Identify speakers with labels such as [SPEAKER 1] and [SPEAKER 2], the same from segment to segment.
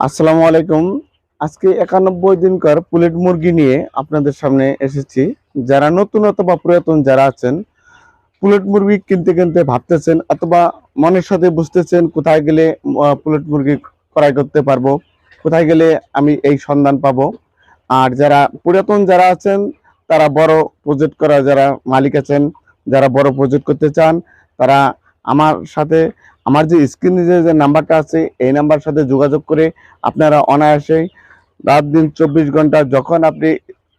[SPEAKER 1] আসসালামু আলাইকুম। আজকে একানব্বই দিনকার পুলেট মুরগি নিয়ে আপনাদের সামনে এসেছি। যারা নতুন অথবা পুরাতন যারা আছেন, পুলেট মুরগি কিনতে কিনতে ভাবতেছেন অথবা মনের সাথে বুঝতেছেন কোথায় গেলে পুলেট মুরগি ক্রয় করতে পারব, কোথায় গেলে আমি এই সন্ধান পাবো। আর যারা পুরাতন যারা আছেন, তারা বড় প্রজেক্ট করা যারা মালিক আছেন, যারা বড় প্রজেক্ট করতে চান, তারা আমার সাথে, আমার যে স্ক্রিনে যে নাম্বারটা আছে, এই নাম্বার সাথে যোগাযোগ করে আপনারা অনায়াসেই রাত দিন চব্বিশ ঘণ্টা যখন আপনি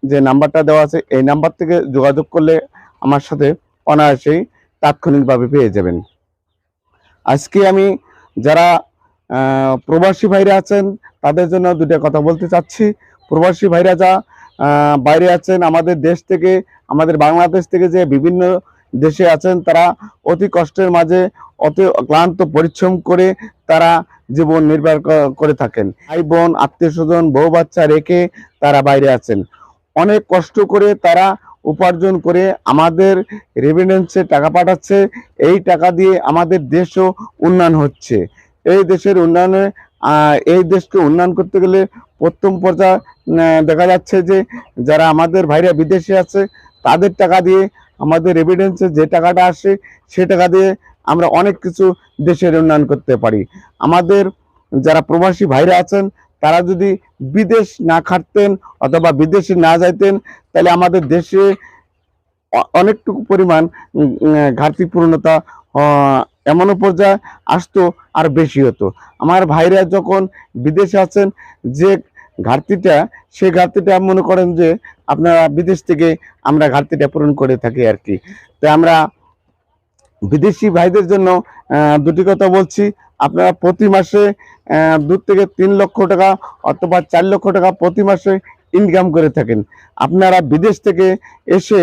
[SPEAKER 1] যে নাম্বারটা দেওয়া আছে, এই নাম্বার থেকে যোগাযোগ করলে আমার সাথে অনায়াসেই তাৎক্ষণিকভাবে পেয়ে যাবেন। আজকে আমি যারা প্রবাসী ভাইরা আছেন, তাদের জন্য দুটো কথা বলতে চাচ্ছি। প্রবাসী ভাইরা যা বাইরে আছেন, আমাদের দেশ থেকে, আমাদের বাংলাদেশ থেকে যে বিভিন্ন দেশে আছেন, তারা অতি কষ্টের মাঝে অতি ক্লান্ত, পরিশ্রম করে তারা জীবন নির্বাহ করে থাকেন। ভাই বোন, আত্মীয় স্বজন, বউ বাচ্চা রেখে তারা বাইরে আছেন। অনেক কষ্ট করে তারা উপার্জন করে আমাদের রেভিডেন্সে টাকা পাঠাচ্ছে, এই টাকা দিয়ে আমাদের দেশও উন্নয়ন হচ্ছে। এই দেশের উন্নয়নে এই দেশকে উন্নয়ন করতে গেলে প্রথম পর্যায়ে দেখা যাচ্ছে যে যারা আমাদের ভাইরা বিদেশে আছে, তাদের টাকা দিয়ে আমাদের রেভিডেন্সে যে টাকাটা আসে, সে টাকা দিয়ে আমরা অনেক কিছু দেশের উন্নয়ন করতে পারি। আমাদের যারা প্রবাসী ভাইরা আছেন, তারা যদি বিদেশ না খাটতেন অথবা বিদেশে না যাইতেন, তাহলে আমাদের দেশে অনেকটুকু পরিমাণ ঘাটতি পূর্ণতা এমনও পর্যায়ে আসতো আর বেশি হতো। আমার ভাইরা যখন বিদেশে আছেন, যে ঘাটতিটা, সে ঘাটতিটা মনে করেন যে আপনারা বিদেশ থেকে আমরা ঘাটতিটা পূরণ করে থাকি আর কি। তো আমরা বিদেশি ভাইদের জন্য দুটি কথা বলছি। আপনারা প্রতি মাসে দু থেকে তিন লক্ষ টাকা অথবা চার লক্ষ টাকা প্রতি মাসে ইনকাম করে থাকেন। আপনারা বিদেশ থেকে এসে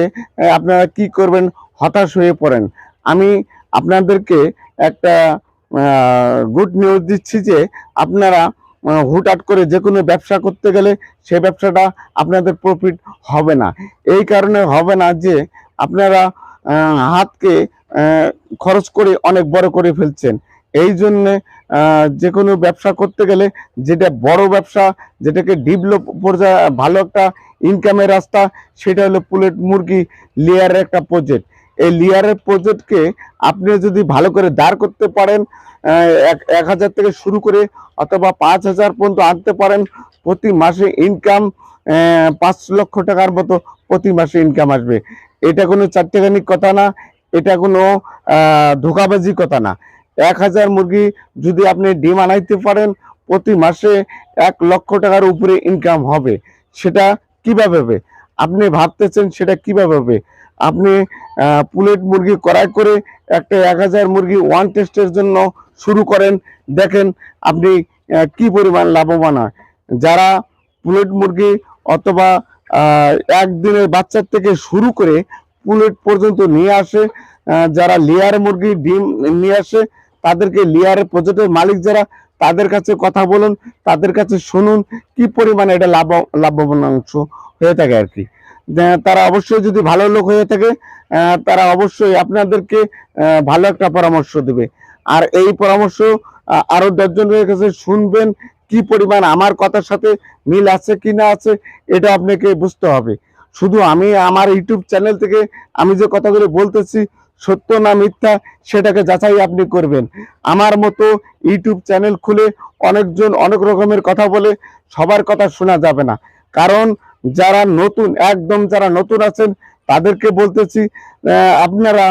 [SPEAKER 1] আপনারা কি করবেন? হতাশ হয়ে পড়েন। আমি আপনাদেরকে একটা গুড নিউজ দিচ্ছি যে আপনারা হুটহাট করে যে কোনো ব্যবসা করতে গেলে সে ব্যবসাটা আপনাদের প্রফিট হবে না। এই কারণে হবে না যে আপনারা হাতকে খরচ করে অনেক বড় করে ফেলছেন। এই জন্যে যে কোনো ব্যবসা করতে গেলে যেটা বড় ব্যবসা, যেটাকে ডেভেলপ পর্যায়ে ভালো একটা ইনকামের রাস্তা, সেটা হলো পুলেট মুরগি লেয়ারের একটা প্রজেক্ট এই লেয়ারের প্রজেক্টকে আপনি যদি ভালো করে দাঁড় করতে পারেন এক হাজার থেকে শুরু করে অথবা পাঁচ হাজার পর্যন্ত আনতে পারেন, প্রতি মাসে ইনকাম পাঁচ লক্ষ টাকার মতো প্রতি মাসে ইনকাম আসবে। এটা কোনো চারটেখানি কথা না, এটা কোনো ধোঁকাবাজি কথা না। এক হাজার মুরগি যদি আপনি ডিম আনাইতে পারেন, প্রতি মাসে এক লক্ষ টাকার উপরে ইনকাম হবে। সেটা কীভাবে হবে? আপনি ভাবতেছেন সেটা কীভাবে হবে? আপনি পুলেট মুরগি ক্রয় করে একটা এক হাজার মুরগি ওয়ান টেস্টের জন্য শুরু করেন। দেখেন আপনি কি পরিমাণ লাভবান হয়। যারা পুলেট মুরগি অথবা একদিনের বাচ্চার থেকে শুরু করে পুলেট পর্যন্ত নিয়ে আসে যারা লেয়ার মুরগি, ডিম নিয়ে আসে, তাদেরকে লেয়ারের প্রজেক্টের মালিক যারা, তাদের কাছে কথা বলুন, তাদের কাছে শুনুন, কি পরিমাণে এটা লাভ, লাভবান অংশ হয়ে থাকে আর কি। তারা অবশ্যই যদি ভালো লোক হয়ে থাকে তারা অবশ্যই আপনাদেরকে ভালো একটা পরামর্শ দেবে। আর এই পরামর্শ আহ, আরও দশজনের কাছে শুনবেন কি পরিমাণ আমার কথার সাথে মিল আছে কি না আছে এটা আপনাকে বুঝতে হবে। শুধু আমি আমার ইউটিউব চ্যানেল থেকে আমি যে কথাগুলো বলতেছি সত্য না মিথ্যা সেটাকে যাচাই আপনি করবেন। আমার মতো ইউটিউব চ্যানেল খুলে অনেকজন অনেক রকমের কথা বলে সবার কথা শোনা যাবে না। কারণ যারা নতুন, একদম যারা নতুন আছেন, তাদেরকে বলতেছি আপনারা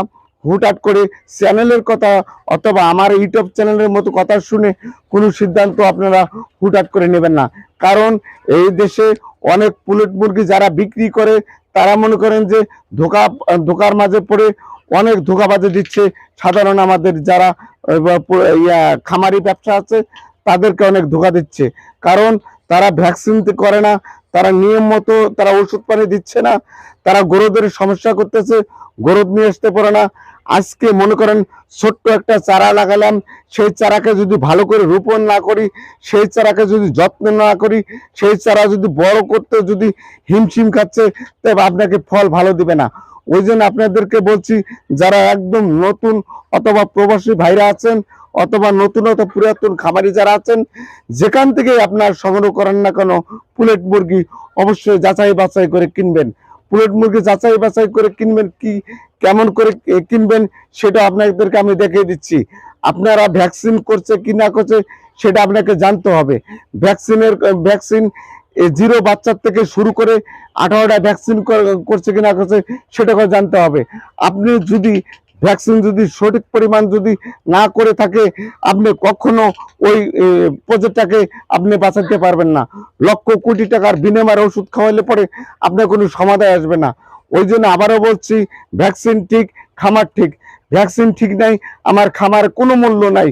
[SPEAKER 1] হুটহাট করে চ্যানেলের কথা অথবা আমার ইউটিউব চ্যানেলের মতো কথা শুনে কোনো সিদ্ধান্ত আপনারা হুটহাট করে নেবেন না। কারণ এই দেশে অনেক পুলেট মুরগি যারা বিক্রি করে, তারা মনে করেন যে ধোকা, ধোকার মাঝে পড়ে অনেক ধোকাবাজি দিচ্ছে। সাধারণ আমাদের যারা ইয়া, খামারি ব্যবসা আছে, তাদেরকে অনেক ধোকা দিচ্ছে। কারণ তারা ভ্যাকসিন করে না তারা নিয়ম মতো তারা ওষুধ পানি দিচ্ছে না, তারা গরুদের সমস্যা করতেছে গরুদ নিয়ে আসতে পারে না। আজকে মনে করেন ছোট্ট একটা চারা লাগালাম, সেই চারাকে যদি ভালো করে রোপণ না করি, সেই চারাকে যদি যত্ন না করি, সেই চারা যদি বড় করতে যদি হিমশিম খাচ্ছে, তবে আপনাকে ফল ভালো দিবে না। ওই জন্য আপনাদেরকে বলছি, যারা একদম নতুন অথবা প্রবাসী ভাইরা আছেন অথবা নতুনত পুরাতন খামারি যারা আছেন, যেখান থেকে আপনার সংগ্রহ করেন না কেন, পুলেট মুরগি অবশ্যই যাচাই বাছাই করে কিনবেন। পুলেট মুরগি যাচাই বাছাই করে কিনবেন কি, কেমন করে কিনবেন, সেটা আপনাদেরকে আমি দেখিয়ে দিচ্ছি। আপনারা ভ্যাকসিন করছে কি না করছে, সেটা আপনাকে জানতে হবে। ভ্যাকসিনের, ভ্যাকসিন জিরো বাচ্চার থেকে শুরু করে আঠারোটা ভ্যাকসিন করছে কি না করছে সেটাকে জানতে হবে। আপনি যদি ভ্যাকসিন যদি সঠিক পরিমাণ যদি না করে থাকে, আপনি কখনো ওই প্রজেক্টটাকে আপনি বাঁচাতে পারবেন না। লক্ষ কোটি টাকার বিনিময়ের ওষুধ খাওয়াইলে পরে আপনার কোনো সমাধান আসবে না। ওই জন্য আবারও বলছি, ভ্যাকসিন ঠিক, খামার ঠিক। ভ্যাকসিন ঠিক নাই, আমার খামার কোনো মূল্য নাই।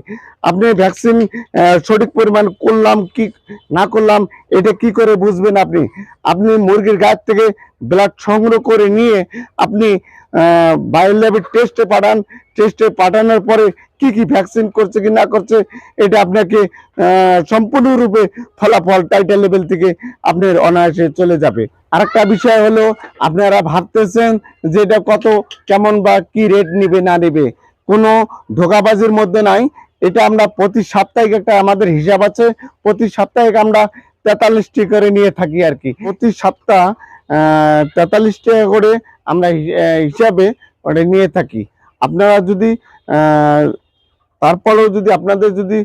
[SPEAKER 1] আপনি ভ্যাকসিন সঠিক পরিমাণ করলাম কি না করলাম, এটা কি করে বুঝবেন আপনি? আপনি মুরগির গায়ের থেকে ব্লাড সংগ্রহ করে নিয়ে আপনি বায়োল্যাবের টেস্টে পাঠান। টেস্টে পাঠানোর পরে কি কি ভ্যাকসিন করছে কি না করছে, এটা আপনাকে সম্পূর্ণরূপে ফলাফল টাইটেল লেভেল থেকে আপনার অনায়াসে চলে যাবে। আরেকটা বিষয় হলো, আপনারা ভাবতেছেন যে এটা কত, কেমন বা কি রেট নিবে, না নেবে। কোনো ধোকাবাজির মধ্যে নাই। এটা আমরা প্রতি সাপ্তাহিক একটা আমাদের হিসাব আছে। প্রতি সাপ্তাহিক আমরা তেতাল্লিশটি করে নিয়ে থাকি আর কি। প্রতি সপ্তাহ তেতাল্লিশ টাকা করে আমরা হিসাবে ওটা নিয়ে থাকি। আপনারা যদি তারপরেও যদি আপনাদের যদি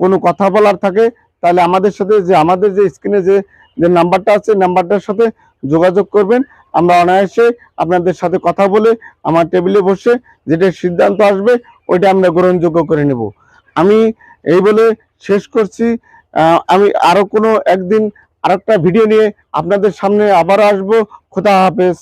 [SPEAKER 1] কোনো কথা বলার থাকে, তাহলে আমাদের সাথে যে, আমাদের যে স্ক্রিনে যে যে নাম্বারটা আছে, নাম্বারটার সাথে যোগাযোগ করবেন। আমরা অনায়াসে আপনাদের সাথে কথা বলে, আমার টেবিলে বসে যেটা সিদ্ধান্ত আসবে, ওইটা আমরা গ্রহণযোগ্য করে নেব। আমি এই বলে শেষ করছি। আমি আরও কোনো একদিন আরেকটা ভিডিও নিয়ে আপনাদের সামনে আবার আসব। খোদা হাফেজ।